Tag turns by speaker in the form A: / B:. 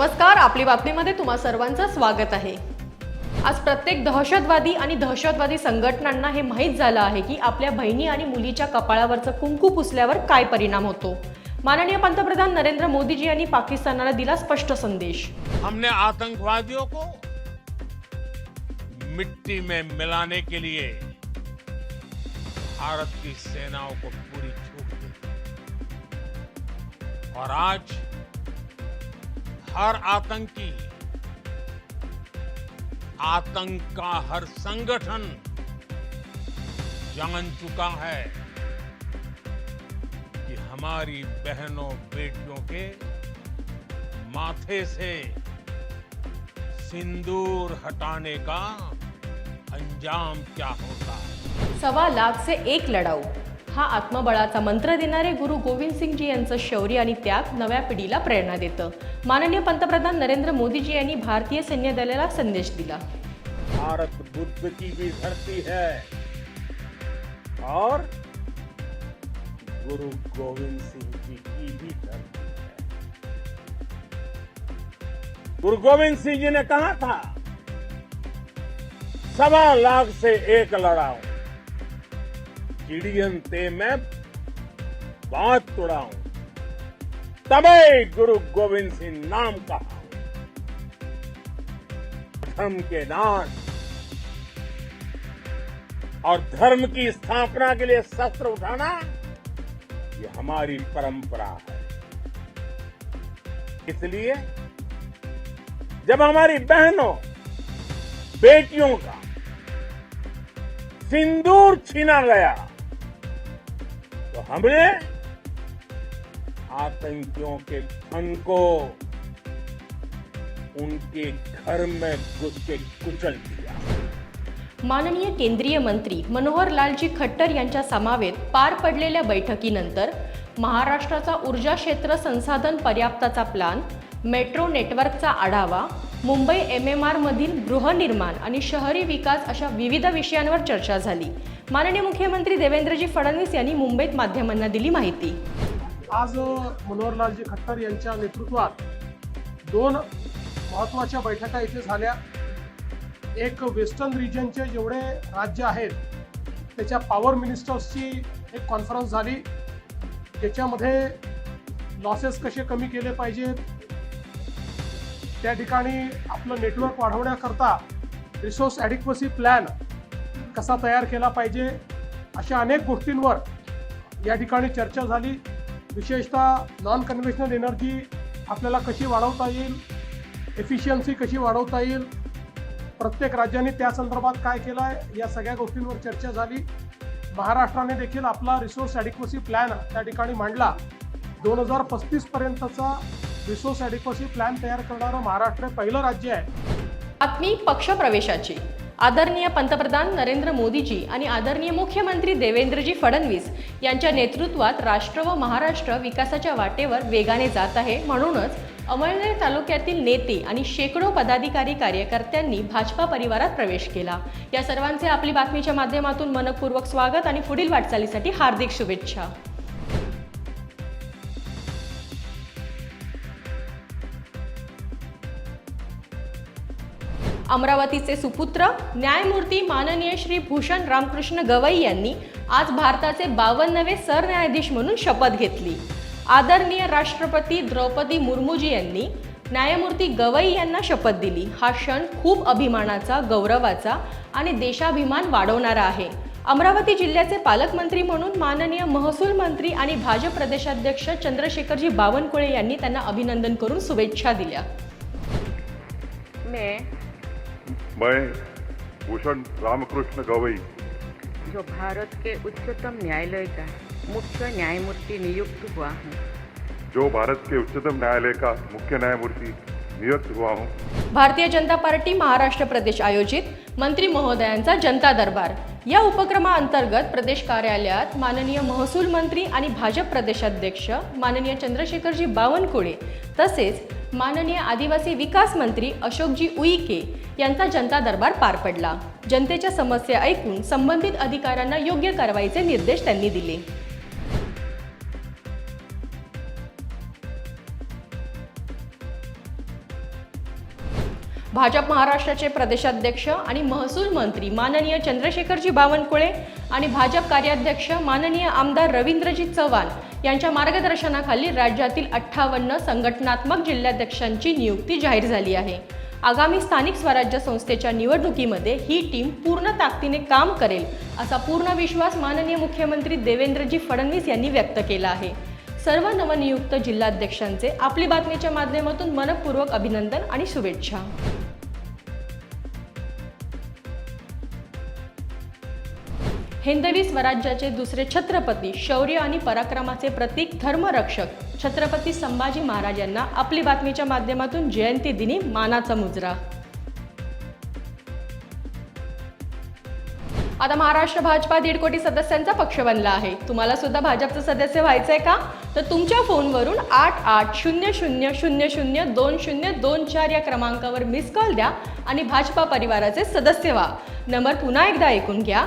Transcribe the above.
A: नमस्कार आपली बातमीमध्ये तुम्हा सर्वांचं स्वागत आहे. आज प्रत्येक दहशतवादी आणि दहशतवादी संघटनांना हे माहीत झालं आहे की आपल्या बहिणी आणि मुलीच्या कपाळावरचं कुंकू पुसल्यावर काय परिणाम होतो? माननीय पंतप्रधान नरेंद्र मोदीजी यांनी पाकिस्तानाला दिला स्पष्ट संदेश.
B: हमने आतंकवादियों को मिट्टी में मिलाने के लिए भारत की सेनाओं को पूरी छूट दी। और आज हर आतंकी, आतंक का हर संगठन जान चुका है कि हमारी बहनों, बेटियों के माथे से सिंदूर हटाने का अंजाम क्या होता? है
A: सवा लाख से एक लढाऊ हा आत्मबळाचा मंत्र देणारे गुरु गोविंद सिंगजी यांचं शौर्य आणि त्याग नव्या पिढीला प्रेरणा देतं. माननीय पंतप्रधान नरेंद्र मोदीजी यांनी भारतीय सैन्य दलाला संदेश दिला.
B: भारत बुद्ध की भी धरती है। और गुरु गोविंद सिंह जी की भी धरती है। गुरु गोविंद सिंह जी ने कहा था सवा लाख से एक लड़ाऊं चिड़ियन ते मैं बात तुड़ाऊं तबे गुरु गोविंद सिंह नाम कहा धर्म के नाश और धर्म की स्थापना के लिए शस्त्र उठाना, ये हमारी परंपरा है। इसलिए जब हमारी बहनों, बेटियों का सिंदूर छीना गया तो हमने आतंकियों के फन को उनके घर में घुस के कुचल दिया.
A: माननीय केंद्रीय मंत्री मनोहर लालजी खट्टर यांच्या समावेत पार पडलेल्या बैठकीनंतर महाराष्ट्राचा ऊर्जा क्षेत्र संसाधन पर्याप्ताचा प्लान मेट्रो नेटवर्कचा आढावा मुंबई एम एम आरमधील गृहनिर्माण आणि शहरी विकास अशा विविध विषयांवर चर्चा झाली. माननीय मुख्यमंत्री देवेंद्रजी फडणवीस यांनी मुंबईत माध्यमांना दिली माहिती.
C: आज मनोहरलालजी खट्टर यांच्या नेतृत्वात दोन महत्त्वाच्या बैठका इथे झाल्या. एक वेस्टर्न रिजनचे जेवढे राज्य आहेत त्याच्या पॉवर मिनिस्टर्सची एक कॉन्फरन्स झाली. त्याच्यामध्ये लॉसेस कसे कमी केले पाहिजेत? त्या ठिकाणी आपलं नेटवर्क वाढवण्याकरता रिसोर्स ॲडिक्वसी प्लॅन कसा तयार केला पाहिजे अशा अनेक गोष्टींवर या ठिकाणी चर्चा झाली. विशेषतः नॉन कन्व्हेशनल एनर्जी आपल्याला कशी वाढवता येईल? एफिशियन्सी कशी वाढवता येईल? प्रत्येक राज्याने त्या संदर्भात काय केलं आहे या सगळ्या गोष्टींवर चर्चा झाली. महाराष्ट्राने देखील आपला रिसोर्स ॲडिक्वसी प्लॅन त्या ठिकाणी मांडला. दोन हजार पस्तीसपर्यंतचा रिसोर्स ॲडिक्वसी प्लॅन तयार करणारं महाराष्ट्र पहिलं राज्य आहे.
A: बातमी पक्षप्रवेशाची आदरणीय पंतप्रधान नरेंद्र मोदीजी आणि आदरणीय मुख्यमंत्री देवेंद्रजी फडणवीस यांच्या नेतृत्वात राष्ट्र व महाराष्ट्र विकासाच्या वाटेवर वेगाने जात आहे म्हणूनच अमळनेर तालुक्यातील नेते आणि शेकडो पदाधिकारी कार्यकर्त्यांनी भाजपा परिवारात प्रवेश केला. या सर्वांचे आपली बातमीच्या माध्यमातून मनपूर्वक स्वागत आणि पुढील वाटचालीसाठी हार्दिक शुभेच्छा. अमरावतीचे सुपुत्र न्यायमूर्ती माननीय श्री भूषण रामकृष्ण गवई यांनी आज भारताचे बावन्नवे सरन्यायाधीश म्हणून शपथ घेतली. आदरणीय राष्ट्रपती द्रौपदी मुर्मूजी यांनी न्यायमूर्ती गवई यांना शपथ दिली. हा क्षण खूप अभिमानाचा गौरवाचा आणि देशाभिमान वाढवणारा आहे. अमरावती जिल्ह्याचे पालकमंत्री म्हणून माननीय महसूल मंत्री आणि भाजप प्रदेशाध्यक्ष चंद्रशेखरजी बावनकुळे यांनी त्यांना अभिनंदन करून शुभेच्छा दिल्या.
D: मैं भूषण रामकृष्ण गवई।
E: जो भारत के उच्चतम न्यायालय का मुख्य न्यायमूर्ति नियुक्त हुआ हूँ।
D: जो भारत के उच्चतम न्यायालय का मुख्य न्यायमूर्ति नियुक्त हुआ हूँ।
A: भारतीय जनता पार्टी महाराष्ट्र प्रदेश आयोजित मंत्री महोदयांचा जनता दरबार। या उपक्रमाअंतर्गत प्रदेश कार्यालयात माननीय महसूल मंत्री आणि भाजप प्रदेशाध्यक्ष माननीय चंद्रशेखरजी बावनकुळे तसेच माननीय आदिवासी विकास मंत्री अशोकजी उईके यांचा जनता दरबार पार पडला. जनतेच्या समस्या ऐकून संबंधित अधिकाऱ्यांना योग्य कारवाईचे निर्देश त्यांनी दिले. भाजप महाराष्ट्राचे प्रदेशाध्यक्ष आणि महसूल मंत्री माननीय चंद्रशेखरजी बावनकुळे आणि भाजप कार्याध्यक्ष माननीय आमदार रवींद्रजी चव्हाण यांच्या मार्गदर्शनाखाली राज्यातील अठ्ठावन्न संघटनात्मक जिल्हाध्यक्षांची नियुक्ती जाहीर झाली आहे. आगामी स्थानिक स्वराज्य संस्थेच्या निवडणुकीमध्ये ही टीम पूर्ण ताकदीने काम करेल असा पूर्ण विश्वास माननीय मुख्यमंत्री देवेंद्रजी फडणवीस यांनी व्यक्त केला आहे. सर्व नवनियुक्त जिल्हाध्यक्षांचे आपली बातमीच्या माध्यमातून मनपूर्वक अभिनंदन आणि शुभेच्छा. हिंदवी स्वराज्याचे दुसरे छत्रपती शौर्य आणि पराक्रमाचे प्रतीक धर्मरक्षक. छत्रपती संभाजी महाराज यांना आपली बातमीच्या माध्यमातून जयंती दिनी मानाचा मुजरा. आता महाराष्ट्र भाजपा दीड कोटी सदस्यांचा पक्ष बनला आहे. तुम्हाला सुद्धा भाजपचं सदस्य व्हायचंय का? तर तुमच्या फोनवरून आठ आठ शून्य शून्य शून्य शून्य दोन शून्य दोन चार या क्रमांकावर मिस कॉल द्या आणि भाजपा परिवाराचे सदस्य व्हा. नंबर पुन्हा एकदा ऐकून घ्या.